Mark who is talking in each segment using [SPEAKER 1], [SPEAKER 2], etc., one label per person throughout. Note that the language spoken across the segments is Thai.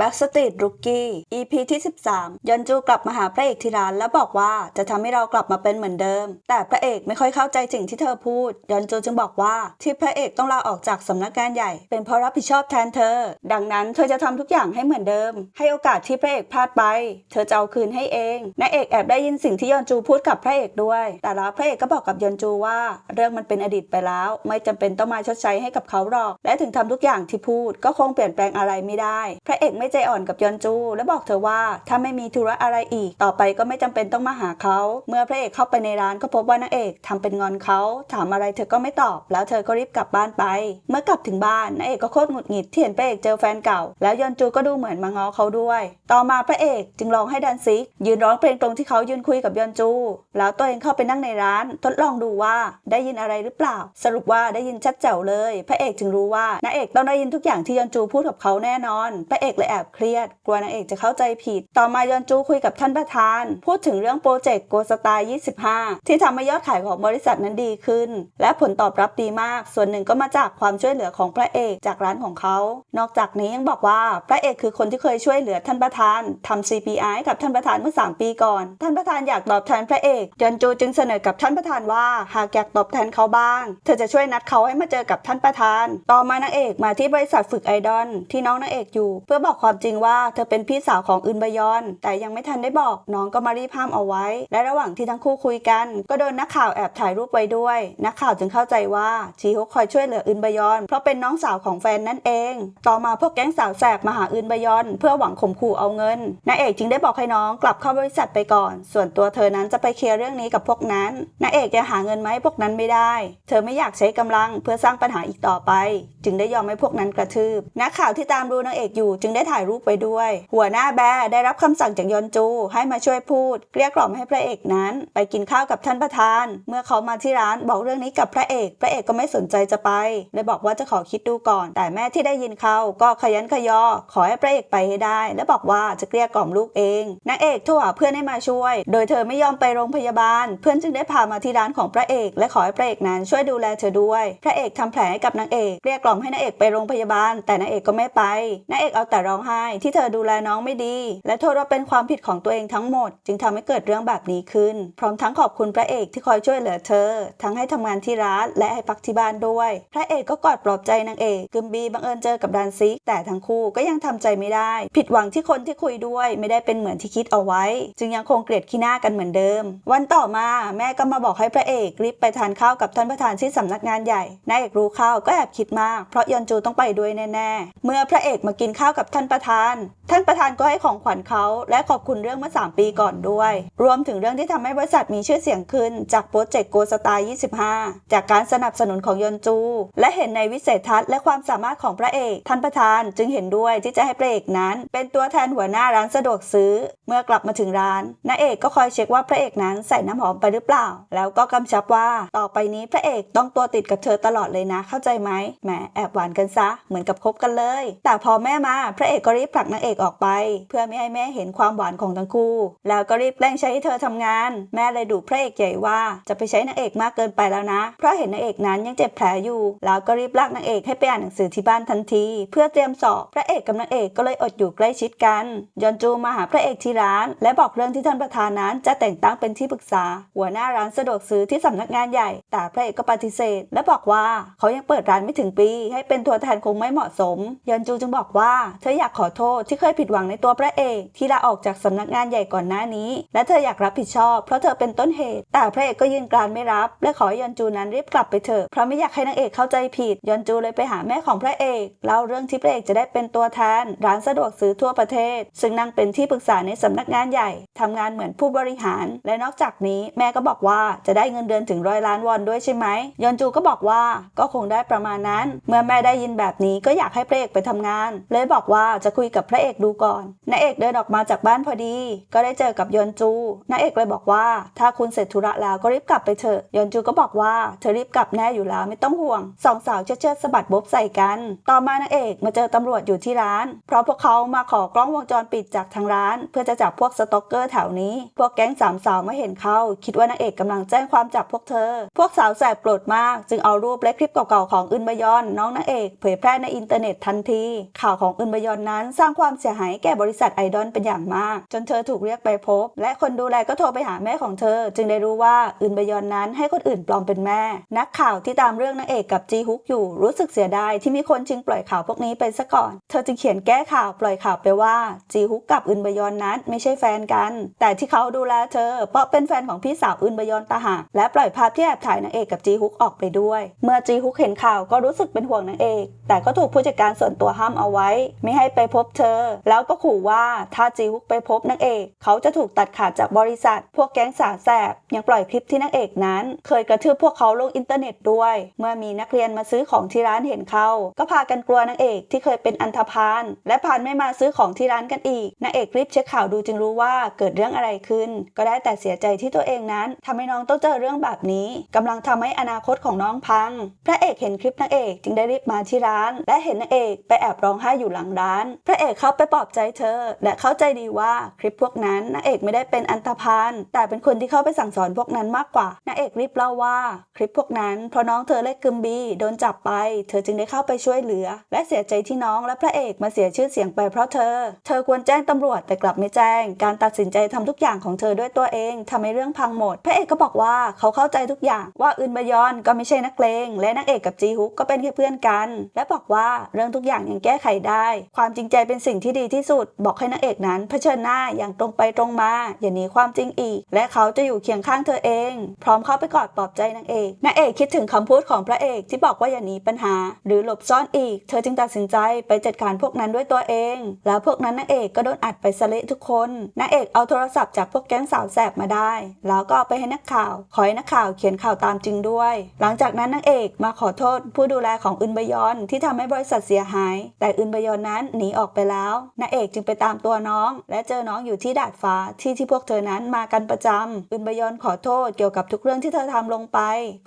[SPEAKER 1] Back Street Rookie EP ที่ 13 ยอนจูกลับมาหาพระเอกที่ร้านแล้วบอกว่าจะทำให้เรากลับมาเป็นเหมือนเดิม แต่พระเอกไม่ค่อยเข้าใจสิ่งที่เธอพูด ยอนจูจึงบอกว่าที่พระเอกต้องลาออกจากสำนักงานใหญ่ เป็นเพราะรับผิดชอบแทนเธอ ดังนั้นเธอจะทำทุกอย่างให้เหมือนเดิม ให้โอกาสที่พระเอกพลาดไป เธอจะเอาคืนให้เองนายเอกแอบได้ยินสิ่งที่ยอนจูพูดกับพระเอกด้วย แต่แล้วพระเอกก็บอกกับยอนจูว่า เรื่องมันเป็นอดีตไปแล้ว ไม่จำเป็นต้องมาชดใช้ให้กับเขาหรอก และถึงทำทุกอย่างที่พูดก็คงเปลี่ยนแปลงอะไรไม่ได้ พระเอกไม่ใจอ่อนกับยอนจู และบอกเธอว่าถ้าไม่มีธุระอะไรอีก ต่อไปก็ไม่จำเป็นต้องมาหาเขา เมื่อพระเอกเข้าไปในร้านก็พบว่านางเอกทำเป็นงอนเขา ถามอะไรเธอก็ไม่ตอบ แล้วเธอก็รีบกลับบ้านไป เมื่อกลับถึงบ้านนางเอกก็โคตรหงุดหงิดที่เห็นพระเอกเจอแฟนเก่า แล้วยอนจูก็ดูเหมือนมาง้อเขาด้วย ต่อมาพระเอกจึงลองให้ดันซิก ยืนร้องเพลงตรงที่เขายืนคุยกับยอนจู แล้วตัวเองเข้าไปนั่งในร้าน ทดลองดูว่าได้ยินอะไรหรือเปล่า สรุปว่าได้ยินชัดแจ๋วเลย พระเอกจึงรู้ว่านางเอกต้องได้ยินทุกอย่างที่ยอนจูพูดกับเขาแน่นอน พระเอกเลยแอบเครียด กลัวนางเอกจะเข้าใจผิด ต่อมายอนจูคุยกับท่านประธาน พูดถึงเรื่องโปรเจกต์โกสตา25 ที่ทำให้ยอดขายของบริษัทนั้นดีขึ้น และผลตอบรับดีมาก ส่วนหนึ่งก็มาจากความช่วยเหลือของพระเอกจากร้านของเขา นอกจากนี้ยังบอกว่าพระเอกคือคนที่เคยช่วยเหลือท่านประธานทำ CPI กับท่านประธานเมื่อ 3 ปีก่อน ท่านประธานอยากตอบแทนพระเอกยอนจูจึงเสนอกับท่านประธานว่าหากอยากตอบแทนเขาบ้าง เธอจะช่วยนัดเขาให้มาเจอกับท่านประธาน ต่อมานางเอกมาที่บริษัทฝึกไอดอลที่น้องนางเอกอยู่ เพื่อบอกความจริงว่าเธอเป็นพี่สาวของอึนบยอน แต่ยังไม่ทันได้บอกน้องก็มารีบห้ามเอาไว้ และระหว่างที่ทั้งคู่คุยกัน ก็โดนนักข่าวแอบถ่ายรูปไว้ด้วย นักข่าวจึงเข้าใจว่าชีฮกคอยช่วยเหลืออึนบยอน เพราะเป็นน้องสาวของแฟนนั่นเอง ต่อมาพวกแก๊งสาวแสบมาหาอึนบยอน เพื่อหวังข่มขู่เอาเงินนางเอกจึงได้บอกให้น้องกลับเข้าบริษัทไปก่อน ส่วนตัวเธอนั้นจะไปเคลียร์เรื่องนี้กับพวกนั้นนางเอกยังหาเงินมาให้พวกนั้นไม่ได้ เธอไม่อยากใช้กำลังเพื่อสร้างปัญหาอีกต่อไป จึงได้ยอมให้พวกนั้นกระทืบนักข่าวที่ตามดูนางเอกอยู่จึงได้ถ่ายรูปไปด้วย หัวหน้าแบได้รับคำสั่งจากยอนจู ให้มาช่วยพูด เกลี้ยกล่อมให้พระเอกนั้น ไปกินข้าวกับท่านประธาน เมื่อเขามาที่ร้านบอกเรื่องนี้กับพระเอก พระเอกก็ไม่สนใจจะไปเลยบอกว่าจะขอคิดดูก่อน แต่แม่ที่ได้ยินเขาก็ขยันขยอ ขอให้พระเอกไปให้ได้ และบอกว่าจะเกลี้ยกล่อมลูกเองนางเอกโทรหาเพื่อนให้มาช่วย โดยเธอไม่ยอมไปโรงพยาบาล เพื่อนจึงได้พามาที่ร้านของพระเอก และขอให้พระเอกนั้นช่วยดูแลเธอด้วย พระเอกทำแผลให้กับนางเอกเกลี้ยกล่อมให้นางเอกไปโรงพยาบาล แต่นางเอกก็ไม่ไปนางเอกเอาแต่ร้องไห้ ที่เธอดูแลน้องไม่ดี และโทษว่าเป็นความผิดของตัวเองทั้งหมด จึงทำให้เกิดเรื่องแบบนี้ขึ้น พร้อมทั้งขอบคุณพระเอกที่คอยช่วยเหลือเธอ ทั้งให้ทำงานที่ร้านและให้พักที่บ้านด้วย พระเอกก็กอดปลอบใจนางเอกกึมบีบังเอิญเจอกับดันซิก แต่ทั้งคู่ก็ยังทำใจไม่ได้ ผิดหวังที่คนที่คุยด้วย ไม่ได้เป็นเหมือนที่คิดเอาไว้ จึงยังคงเกลียดขี้หน้ากันเหมือนเดิม วันต่อมาแม่ก็มาบอกให้พระเอกรีบไปทานข้าวกับท่านประธานที่สำนักงานใหญ่นายเอกรู้ข้าวก็แอบคิดมากเพราะยอนจูต้องไปด้วยแน่ๆเมื่อพระเอกมากินข้าวกับท่านประธาน ท่านประธานก็ให้ของขวัญเขา และขอบคุณเรื่องเมื่อ 3 ปีก่อนด้วย รวมถึงเรื่องที่ทำให้บริษัทมีชื่อเสียงขึ้น จากโปรเจกต์โกสตา25 จากการสนับสนุนของยอนจู และเห็นในวิสัยทัศน์และความสามารถของพระเอก ท่านประธานจึงเห็นด้วยที่จะให้พระเอกนั้น เป็นตัวแทนหัวหน้าร้านสะดวกซื้อ เมื่อกลับมาถึงร้านนาเอกก็คอยเช็คว่าพระเอกนั้นใส่น้ำหอมไปหรือเปล่า แล้วก็กำชับว่าต่อไปนี้พระเอกต้องตัวติดกับเธอตลอดเลยนะ เข้าใจไหมแหมแอบหวานกันซะเหมือนกับคบกันเลย แต่พอแม่มาพระเอกก็รีบผลักนางเอกออกไป เพื่อไม่ให้แม่เห็นความหวานของทั้งคู่ แล้วก็รีบแกล้งใช้ให้เธอทำงาน แม่เลยดุพระเอกใหญ่ว่าจะไปใช้นางเอกมากเกินไปแล้วนะ เพราะเห็นนางเอกนั้นยังเจ็บแผลอยู่ แล้วก็รีบลากนางเอกให้ไปอ่านหนังสือที่บ้านทันที เพื่อเตรียมสอบพระเอกกับนางเอกก็เลยอดอยู่ใกล้ชิดกันยอนจูมาหาพระเอกที่ร้าน และบอกเรื่องที่ท่านประธานนั้นจะแต่งตั้งเป็นที่ปรึกษา หัวหน้าร้านสะดวกซื้อที่สำนักงานใหญ่ แต่พระเอกก็ปฏิเสธ และบอกว่าเขายังเปิดร้านไม่ถึงปี ให้เป็นตัวแทนคงไม่เหมาะสมยอนจูจึงบอกว่าเธออยากขอโทษที่เคยผิดหวังในตัวพระเอกที่ลาออกจากสำนักงานใหญ่ก่อนหน้านี้ และเธออยากรับผิดชอบ เพราะเธอเป็นต้นเหตุ แต่พระเอกก็ยืนกรานไม่รับ และขอหยอนจูนั้นรีบกลับไปเถอะเพราะไม่อยากให้นางเอกเข้าใจผิดยอนจูเลยไปหาแม่ของพระเอกเล่าเรื่องที่พระเอกจะได้เป็นตัวแทนร้านสะดวกซื้อทั่วประเทศ ซึ่งนางเป็นที่ปรึกษาในสำนักงานใหญ่ทำงานเหมือนผู้บริหาร และนอกจากนี้แม่ก็บอกว่าจะได้เงินเดือนถึงร้อยล้านวอนด้วยใช่ไหมยอนจูก็บอกว่าก็คงได้ประมาณนั้น เมื่อแม่ได้ยินแบบนี้ก็อยากให้พระเอกไปทำงาน เลยบอกว่าจะคุยกับพระเอกดูก่อนนายเอกเดินออกมาจากบ้านพอดี ก็ได้เจอกับยอนจูนายเอกเลยบอกว่า ถ้าคุณเสร็จธุระแล้วก็รีบกลับไปเถอะยอนจูก็บอกว่าเธอรีบกลับแน่อยู่แล้วไม่ต้องห่วงสองสาวเชิดเชิดสะบัดบ๊บใส่กัน ต่อมานางเอกมาเจอตำรวจอยู่ที่ร้าน เพราะพวกเขามาขอกล้องวงจรปิดจากทางร้าน เพื่อจะจับพวกสต็อกเกอร์แถวนี้ พวกแก๊งสามสาวไม่เห็นเขาคิดว่านางเอกกำลังแจ้งความจับพวกเธอ พวกสาวแสบโกรธมาก จึงเอารูปและคลิปเก่าๆของอึนบยอนน้องนางเอกเผยแพร่ในอินเทอร์เน็ตทันที ข่าวของอึนบยอนนั้นสร้างความเสียหายแก่บริษัทไอดอลเป็นอย่างมาก จนเธอถูกเรียกไปพบ และคนดูแลก็โทรไปหาแม่ของเธอ จึงได้รู้ว่าอึนบยอนนั้นให้คนอื่นปลอมเป็นแม่ นักข่าวที่ตามเรื่องนางเอกกับจีฮุกอยู่รู้สึกเสียดายที่มีคนจึงปล่อยข่าวพวกนี้ไปซะก่อน เธอจึงเขียนแก้ข่าวปล่อยข่าวไปว่าจีฮุกกับอึนบยอนนั้นไม่ใช่แฟนกัน แต่ที่เขาดูแลเธอ เพราะเป็นแฟนของพี่สาวอึนบยอนตาหากและปล่อยภาพที่แอบถ่ายนางเอกกับจีฮุกออกไปด้วย เมื่อจีฮุกเห็นข่าวก็รู้สึกเป็นห่วงนางเอก แต่ก็ถูกผู้จัดการส่วนตัวห้ามเอาไว้ ไม่ให้ไปพบเธอ แล้วก็ขู่ว่าถ้าจีฮุกไปพบนางเอก เขาจะถูกตัดขาดจากบริษัท พวกแก๊งสาแสบยังปล่อยคลิปที่นางเอกนั้น เคยกระทืบพวกเขาลงอินเทอร์เน็ตด้วย เมื่อมีนักเรียนมาซื้อของที่ร้านเห็นเขาก็พากันกลัวนางเอกที่เคยเป็นอันธพาลและพานไม่มาซื้อของที่ร้านกันอีกนางเอกรีบเช็คข่าวดูจึงรู้ว่าเกิดเรื่องอะไรขึ้น ก็ได้แต่เสียใจที่ตัวเองนั้นทำให้น้องต้องเจอเรื่องแบบนี้กำลังทำให้อนาคตของน้องพัง พระเอกเห็นคลิปนางเอกจึงได้รีบมาที่ร้าน และเห็นนางเอกไปแอบร้องไห้อยู่หลังร้านพระเอกเข้าไปปลอบใจเธอ และเข้าใจดีว่าคลิปพวกนั้นนางเอกไม่ได้เป็นอันธพาลแต่เป็นคนที่เข้าไปสั่งสอนพวกนั้นมากกว่านางเอกรีบเล่าว่าคลิปพวกนั้นเพราะน้องเธอเล็กกึมบีโดนจับไป เธอจึงได้เข้าไปช่วยเหลือ และเสียใจที่น้องและพระเอกมาเสียชื่อเสียงไปเพราะเธอ เธอควรแจ้งตำรวจแต่กลับไม่แจ้ง การตัดสินใจทำทุกอย่างของเธอด้วยตัวเองทำให้เรื่องพังหมด พระเอกก็บอกว่าเขาเข้าใจทุกอย่างว่าอึนบยอนก็ไม่ใช่นักเลงและนางเอกกับจีฮุกก็เป็นแค่เพื่อนกัน และบอกว่าเรื่องทุกอย่างยังแก้ไขได้ความความจริงใจเป็นสิ่งที่ดีที่สุด บอกให้นางเอกนั้นเผชิญหน้าอย่างตรงไปตรงมา อย่าหนีความจริงอีก และเขาจะอยู่เคียงข้างเธอเอง พร้อมเข้าไปกอดปลอบใจนางเอกนางเอกคิดถึงคำพูดของพระเอกที่บอกว่าอย่าหนีปัญหา หรือหลบซ่อนอีก เธอจึงตัดสินใจไปจัดการพวกนั้นด้วยตัวเอง แล้วพวกนั้นนางเอกก็โดนอัดไปสเละทุกคนนางเอกเอาโทรศัพท์จากพวกแก๊งสาวแสบมาได้ แล้วก็ไปให้นักข่าว ขอให้นักข่าวเขียนข่าวตามจริงด้วย หลังจากนั้นนางเอกมาขอโทษ ผู้ดูแลของอึนบยอนที่ทำให้บริษัทเสียหาย แต่อึนบยอนนั้นหนีออกไปแล้วนางเอกจึงไปตามตัวน้อง และเจอน้องอยู่ที่ดาดฟ้าที่ที่พวกเธอนั้นมากันประจำอึนบยอนขอโทษเกี่ยวกับทุกเรื่องที่เธอทำลงไป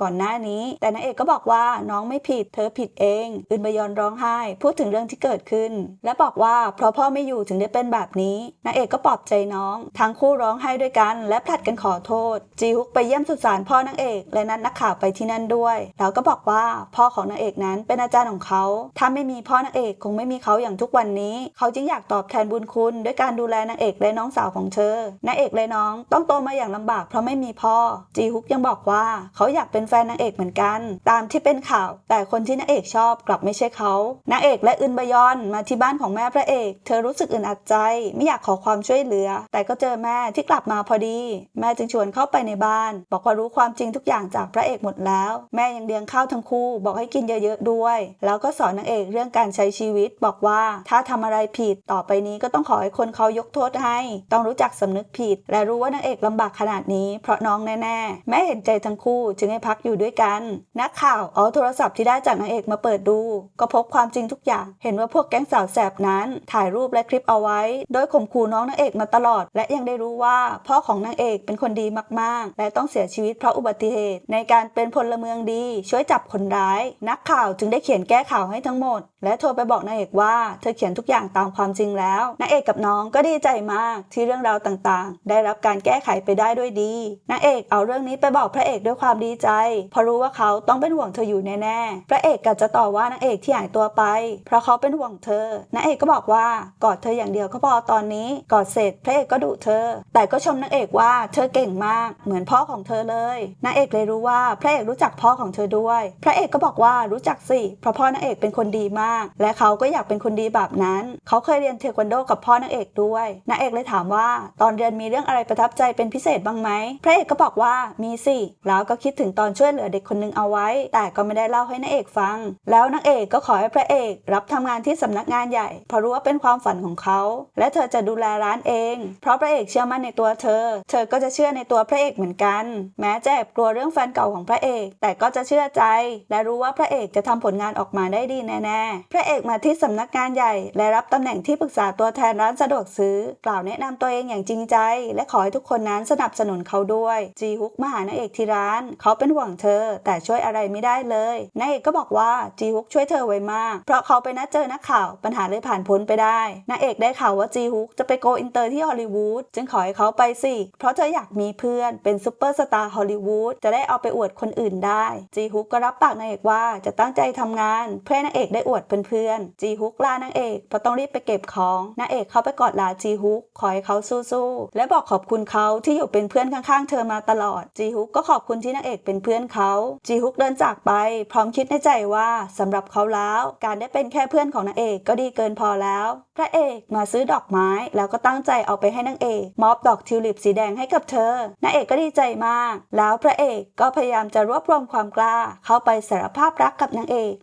[SPEAKER 1] ก่อนหน้านี้ แต่นางเอกก็บอกว่าน้องไม่ผิด เธอผิดเองอึนบยอนร้องไห้ พูดถึงเรื่องที่เกิดขึ้น และบอกว่าเพราะพ่อไม่อยู่ถึงได้เป็นแบบนี้นางเอกก็ปลอบใจน้อง ทั้งคู่ร้องไห้ด้วยกัน และผลัดกันขอโทษ จีฮุกไปเยี่ยมสุสานพ่อนางเอก และนัดนักข่าวไปที่นั่นด้วย แล้วก็บอกว่าพ่อของนางเอกนั้นเป็นอาจารย์ของเขา ถ้าไม่มีพ่อนางเอกคงไม่มีเขาอย่างทุกวันนี้เขาจึงอยากตอบแทนบุญคุณด้วยการดูแลนางเอกและน้องสาวของเธอนางเอกและน้องต้องโตมาอย่างลำบากเพราะไม่มีพ่อ จีฮุกยังบอกว่าเขาอยากเป็นแฟนนางเอกเหมือนกัน ตามที่เป็นข่าว แต่คนที่นางเอกชอบกลับไม่ใช่เขานางเอกและอึนบยอนมาที่บ้านของแม่พระเอก เธอรู้สึกอึดอัดใจ ไม่อยากขอความช่วยเหลือ แต่ก็เจอแม่ที่กลับมาพอดี แม่จึงชวนเข้าไปในบ้าน บอกว่ารู้ความจริงทุกอย่างจากพระเอกหมดแล้ว แม่ยังเลี้ยงข้าวทั้งคู่ บอกให้กินเยอะๆด้วย แล้วก็สอนนางเอกเรื่องการใช้ชีวิตบอกว่าถ้าทำอะไรผิดต่อไปนี้ก็ต้องขอให้คนเขายกโทษให้ ต้องรู้จักสำนึกผิด และรู้ว่านางเอกลำบากขนาดนี้เพราะน้องแน่ๆ แม่เห็นใจทั้งคู่จึงให้พักอยู่ด้วยกัน นักข่าวเอาโทรศัพท์ที่ได้จากนางเอกมาเปิดดู ก็พบความจริงทุกอย่าง เห็นว่าพวกแก๊งสาวแสบนั้น ถ่ายรูปและคลิปเอาไว้ โดยข่มขู่น้องนางเอกมาตลอด และยังได้รู้ว่าพ่อของนางเอกเป็นคนดีมากๆ และต้องเสียชีวิตเพราะอุบัติเหตุ ในการเป็นพลเมืองดี ช่วยจับคนร้าย นักข่าวจึงได้เขียนแก้ข่าวให้ทั้งหมด และโทรไปบอกนางเอกว่าเธอเขียนทุกอย่างตามความจริงแล้วนางเอกกับน้องก็ดีใจมากที่เรื่องราวต่างๆ ได้รับการแก้ไขไปได้ด้วยดีนางเอกเอาเรื่องนี้ไปบอกพระเอกด้วยความดีใจเพราะรู้ว่าเขาต้องเป็นห่วงเธออยู่แน่ๆพระเอกก็จะต่อว่านางเอกที่หายตัวไป เพราะเขาเป็นห่วงเธอนางเอกก็บอกว่ากอดเธออย่างเดียวก็พอตอนนี้กอดเสร็จพระเอกก็ดุเธอ แต่ก็ชมนางเอกว่าเธอเก่งมากเหมือนพ่อของเธอเลยนางเอกเลยรู้ว่าพระเอกรู้จักพ่อของเธอด้วย พระเอกก็บอกว่ารู้จักสิเพราะพ่อนางเอกเป็นคนดีมาก และเขาก็อยากเป็นคนดีแบบนั้น เขาเคยเรียนเทควันโดกับพ่อนางเอกด้วย นางเอกเลยถามว่าตอนเรียนมีเรื่องอะไรประทับใจเป็นพิเศษบ้างไหม พระเอกก็บอกว่ามีสิ แล้วก็คิดถึงตอนช่วยเหลือเด็กคนหนึงเอาไว้ แต่ก็ไม่ได้เล่าให้นางเอกฟัง แล้วนางเอกก็ขอให้พระเอก รับทำงานที่สำนักงานใหญ่ เพราะรู้ว่าเป็นความฝันของเขา และเธอจะดูแลร้านเอง เพราะพระเอกเชื่อมั่นในตัวเธอ เธอก็จะเชื่อในตัวพระเอกเหมือนกัน แม้จะแอบกลัวเรื่องแฟนเก่าของพระเอก แต่ก็จะเชื่อใจ และรู้ว่าพระเอกจะทำผลงานออกมาได้ดีแน่ๆ พระเอกมาที่สำนักงานใหญ่และรับตำแหน่งที่ปรึกษาตัวแทนร้านสะดวกซื้อ กล่าวแนะนำตัวเองอย่างจริงใจ และขอให้ทุกคนนั้นสนับสนุนเขาด้วยจีฮุกมาหานางเอกที่ร้าน เขาเป็นห่วงเธอ แต่ช่วยอะไรไม่ได้เลยนางเอกก็บอกว่าจีฮุกช่วยเธอไว้มาก เพราะเขาไปนัดเจอนักข่าวปัญหาเลยผ่านพ้นไปได้นางเอกได้ข่าวว่าจีฮุกจะไปโกอินเตอร์ที่ฮอลลีวูดจึงขอให้เขาไปสิ เพราะเธออยากมีเพื่อนเป็นซุปเปอร์สตาร์ฮอลลีวูดจะได้เอาไปอวดคนอื่นได้ จีฮุกก็รับปากนางเอกว่าจะตั้งใจทำงาน เพื่อนางเอกได้อวดเพื่อนๆจีฮุกลานางเอกเพราะต้องรีบไปเก็บของนางเอกเข้าไปกอดลาจีฮุกขอให้เขาสู้ๆและบอกขอบคุณเขาที่อยู่เป็นเพื่อนข้างๆ เธอมาตลอดจีฮุกก็ขอบคุณที่นางเอกเป็นเพื่อนเขาจีฮุกเดินจากไป พร้อมคิดในใจว่าสำหรับเขาแล้วการได้เป็นแค่เพื่อนของนางเอกก็ดีเกินพอแล้ว พระเอกมาซื้อดอกไม้แล้วก็ตั้งใจเอาไปให้นางเอกมอบดอกทิวลิปสีแดงให้กับเธอนางเอกก็ดีใจมาก แล้วพระเอกก็พยายามจะรวบรวมความกล้าเข้าไปสารภาพรักกับนางเอก